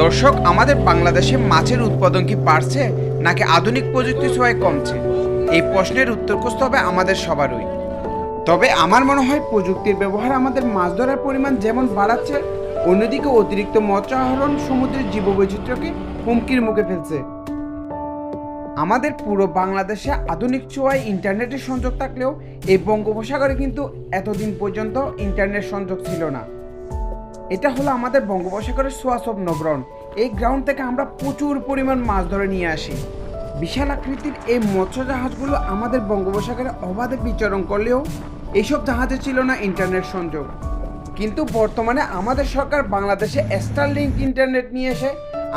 দর্শক, আমাদের বাংলাদেশে মাছের উৎপাদন কি বাড়ছে নাকি আধুনিক প্রযুক্তি ছোঁয়ায় কমছে? এই প্রশ্নের উত্তর খুঁজতে হবে আমাদের সবারই। তবে আমার মনে হয় প্রযুক্তির ব্যবহার আমাদের মাছ ধরার পরিমাণ যেমন বাড়াচ্ছে, অন্যদিকে অতিরিক্ত মৎস্য আহরণ সমুদ্রের জীববৈচিত্র্যকে হুমকির মুখে ফেলছে। আমাদের পুরো বাংলাদেশে আধুনিক ছোঁয়ায় ইন্টারনেটের সংযোগ থাকলেও এই বঙ্গোপসাগরে কিন্তু এতদিন পর্যন্ত ইন্টারনেট সংযোগ ছিল না। এটা হলো আমাদের বঙ্গোপসাগরের সোয়াসব নগরণ। এই গ্রাউন্ড থেকে আমরা প্রচুর পরিমাণ মাছ ধরে নিয়ে আসি। বিশাল আকৃতির এই মৎস্য জাহাজগুলো আমাদের বঙ্গোপসাগরে অবাধে বিচরণ করলেও এইসব জাহাজে ছিল না ইন্টারনেট সংযোগ। কিন্তু বর্তমানে আমাদের সরকার বাংলাদেশে স্টারলিংক ইন্টারনেট নিয়ে এসে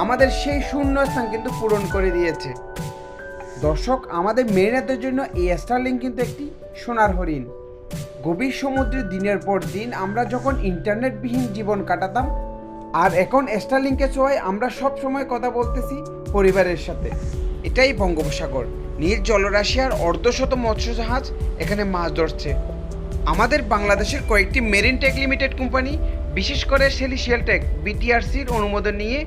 আমাদের সেই শূন্য স্থান কিন্তু পূরণ করে দিয়েছে। দর্শক, আমাদের মেরিনাদের জন্য এই স্টারলিংক কিন্তু একটি সোনার হরিণ। গভীর সমুদ্রে দিনের পর দিন আমরা যখন ইন্টারনেটবিহীন জীবন কাটাতাম, আর এখন স্টারলিংকে ছোঁয়ায় আমরা সব সময় কথা বলতেছি পরিবারের সাথে। এটাই বঙ্গোপসাগর। নীল জলরাশি আর অর্ধশত মৎস্য জাহাজ এখানে মাছ ধরছে। আমাদের বাংলাদেশের কয়েকটি মেরিন টেক লিমিটেড কোম্পানি, বিশেষ করে সেলিশিয়াল টেক, বিটিআরসির অনুমোদন নিয়ে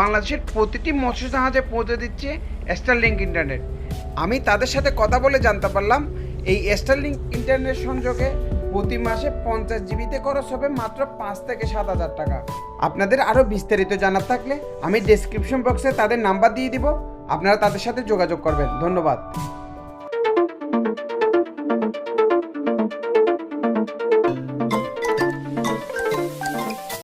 বাংলাদেশের প্রতিটি মৎস্য জাহাজে পৌঁছে দিচ্ছে স্টারলিংক ইন্টারনেট আমি তাদের সাথে কথা বলে জানতে পারলাম এই স্টারলিংক ইন্টারনেট সংযোগে প্রতি মাসে পঞ্চাশ জিবিতে খরচ হবে মাত্র পাঁচ থেকে সাত হাজার টাকা। আপনাদের আরও বিস্তারিত জানার থাকলে আমি ডেসক্রিপশন বক্সে তাদের নাম্বার দিয়ে দিব। আপনারা তাদের সাথে যোগাযোগ করবেন। ধন্যবাদ।